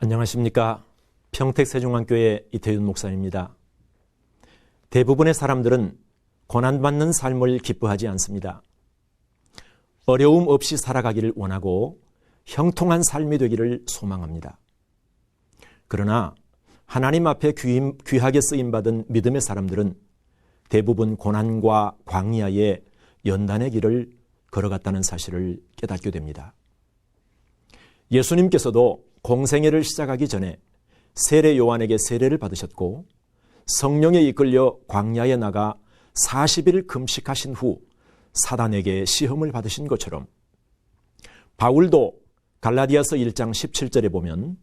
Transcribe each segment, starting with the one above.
안녕하십니까. 평택세종학교의 이태윤 목사입니다. 대부분의 사람들은 고난받는 삶을 기뻐하지 않습니다. 어려움 없이 살아가기를 원하고 형통한 삶이 되기를 소망합니다. 그러나 하나님 앞에 귀하게 쓰임받은 믿음의 사람들은 대부분 고난과 광야의 연단의 길을 걸어갔다는 사실을 깨닫게 됩니다. 예수님께서도 공생애를 시작하기 전에 세례 요한에게 세례를 받으셨고 성령에 이끌려 광야에 나가 40일 금식하신 후 사단에게 시험을 받으신 것처럼 바울도 갈라디아서 1장 17절에 보면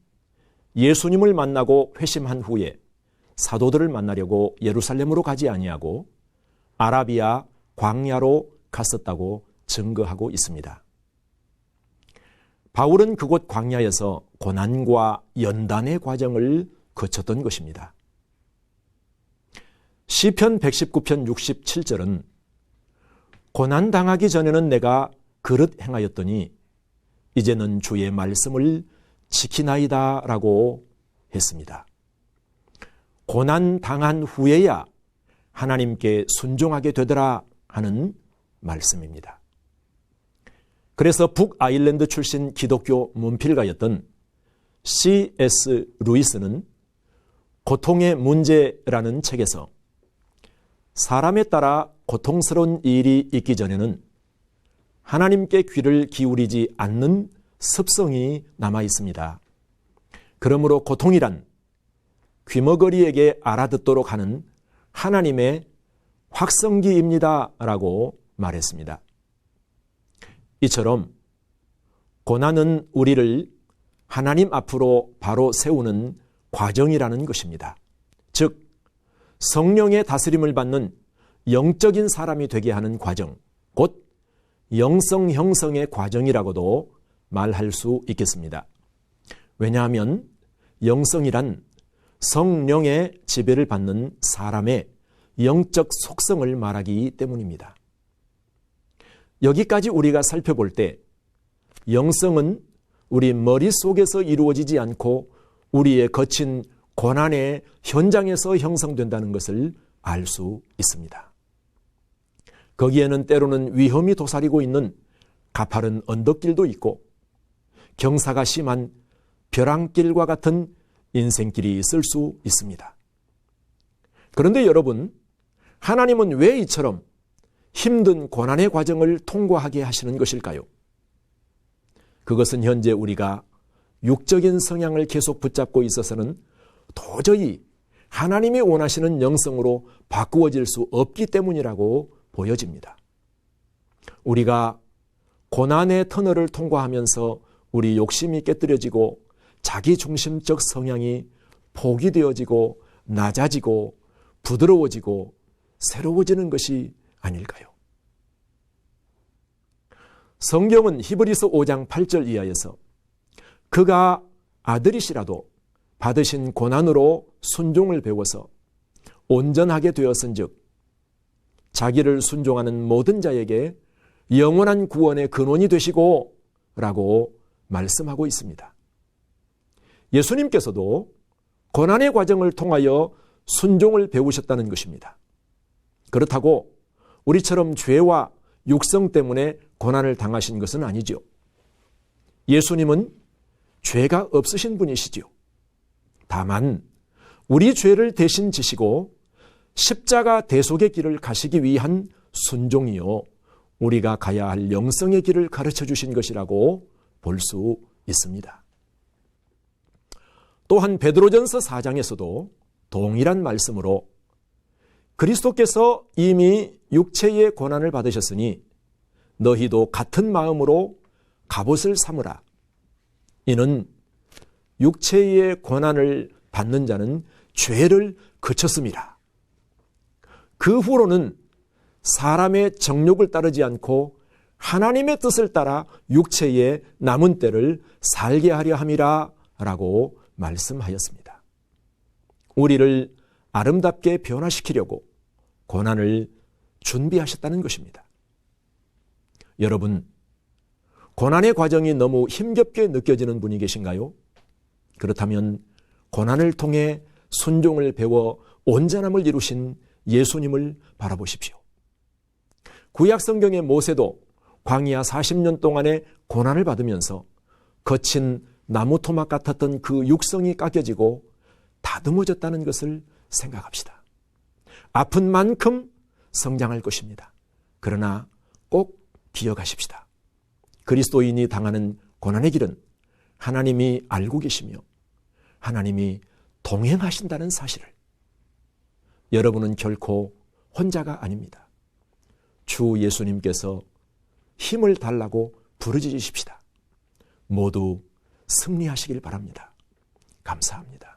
예수님을 만나고 회심한 후에 사도들을 만나려고 예루살렘으로 가지 아니하고 아라비아 광야로 갔었다고 증거하고 있습니다. 바울은 그곳 광야에서 고난과 연단의 과정을 거쳤던 것입니다. 시편 119편 67절은 고난 당하기 전에는 내가 그릇 행하였더니 이제는 주의 말씀을 지키나이다라고 했습니다. 고난 당한 후에야 하나님께 순종하게 되더라 하는 말씀입니다. 그래서 북아일랜드 출신 기독교 문필가였던 C.S. 루이스는 고통의 문제라는 책에서 사람에 따라 고통스러운 일이 있기 전에는 하나님께 귀를 기울이지 않는 습성이 남아 있습니다. 그러므로 고통이란 귀머거리에게 알아듣도록 하는 하나님의 확성기입니다. 라고 말했습니다. 이처럼 고난은 우리를 하나님 앞으로 바로 세우는 과정이라는 것입니다. 즉, 성령의 다스림을 받는 영적인 사람이 되게 하는 과정, 곧 영성 형성의 과정이라고도 말할 수 있겠습니다. 왜냐하면 영성이란 성령의 지배를 받는 사람의 영적 속성을 말하기 때문입니다. 여기까지 우리가 살펴볼 때 영성은 우리 머릿속에서 이루어지지 않고 우리의 거친 고난의 현장에서 형성된다는 것을 알 수 있습니다. 거기에는 때로는 위험이 도사리고 있는 가파른 언덕길도 있고 경사가 심한 벼랑길과 같은 인생길이 있을 수 있습니다. 그런데 여러분, 하나님은 왜 이처럼 힘든 고난의 과정을 통과하게 하시는 것일까요? 그것은 현재 우리가 육적인 성향을 계속 붙잡고 있어서는 도저히 하나님이 원하시는 영성으로 바꾸어질 수 없기 때문이라고 보여집니다. 우리가 고난의 터널을 통과하면서 우리 욕심이 깨뜨려지고 자기 중심적 성향이 포기되어지고 낮아지고 부드러워지고 새로워지는 것이 아닐까요? 성경은 히브리서 5장 8절 이하에서 그가 아들이시라도 받으신 고난으로 순종을 배워서 온전하게 되었은즉 자기를 순종하는 모든 자에게 영원한 구원의 근원이 되시고 라고 말씀하고 있습니다. 예수님께서도 고난의 과정을 통하여 순종을 배우셨다는 것입니다. 그렇다고 우리처럼 죄와 육성 때문에 고난을 당하신 것은 아니죠. 예수님은 죄가 없으신 분이시지요. 다만 우리 죄를 대신 지시고 십자가 대속의 길을 가시기 위한 순종이요. 우리가 가야 할 영성의 길을 가르쳐 주신 것이라고 볼 수 있습니다. 또한 베드로전서 4장에서도 동일한 말씀으로 그리스도께서 이미 육체의 고난을 받으셨으니 너희도 같은 마음으로 갑옷을 삼으라. 이는 육체의 고난을 받는 자는 죄를 그쳤습니다. 그 후로는 사람의 정욕을 따르지 않고 하나님의 뜻을 따라 육체의 남은 때를 살게 하려 함이라 라고 말씀하였습니다. 우리를 아름답게 변화시키려고 고난을 준비하셨다는 것입니다. 여러분, 고난의 과정이 너무 힘겹게 느껴지는 분이 계신가요? 그렇다면 고난을 통해 순종을 배워 온전함을 이루신 예수님을 바라보십시오. 구약 성경의 모세도 광야 40년 동안의 고난을 받으면서 거친 나무 토막 같았던 그 육성이 깎여지고 다듬어졌다는 것을 생각합시다. 아픈 만큼 성장할 것입니다. 그러나 꼭 기억하십시다. 그리스도인이 당하는 고난의 길은 하나님이 알고 계시며 하나님이 동행하신다는 사실을 여러분은 결코 혼자가 아닙니다. 주 예수님께서 힘을 달라고 부르짖으십시다. 모두 승리하시길 바랍니다. 감사합니다.